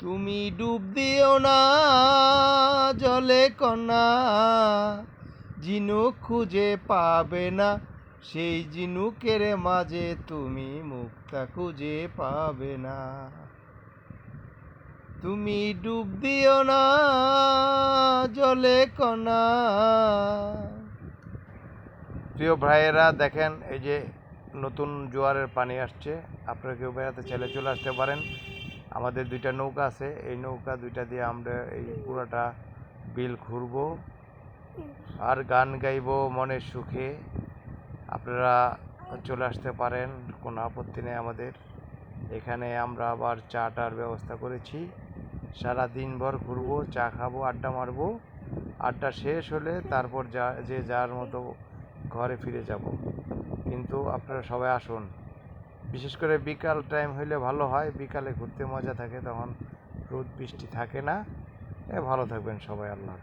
তুমি ডুব দিও না জলে কণা জিনুক খুঁজে পাবে না, সেই জিনুকের মাঝে তুমি মুক্তা খুঁজে পাবে না। তুমি ডুব দিও না জলে কণা। প্রিয় ভাইয়েরা, দেখেন এই যে নতুন জোয়ারের পানি আসছে। আপনারা কেউ বেড়াতে চাইলে চলে আসতে পারেন। আমাদের দুইটা নৌকা আছে। এই নৌকা দুইটা দিয়ে আমরা এই পুরাটা বিল ঘুরবো আর গান গাইবো মনের সুখে। আপনারা চলে আসতে পারেন, কোনো আপত্তি নেই আমাদের। এখানে আমরা আবার চা টার ব্যবস্থা করেছি। সারা দিনভর ঘুরবো, চা খাব, আড্ডা মারবো। আড্ডা শেষ হলে তারপর যা, যে যার মতো ঘরে ফিরে যাব। কিন্তু আপনারা সবাই আসুন। বিশেষ করে বিকাল টাইম হইলে ভালো হয়, বিকালে ঘুরতে মজা থাকে, তখন রোদ বৃষ্টি থাকে না। এ ভালো থাকবেন সবাই, আল্লাহ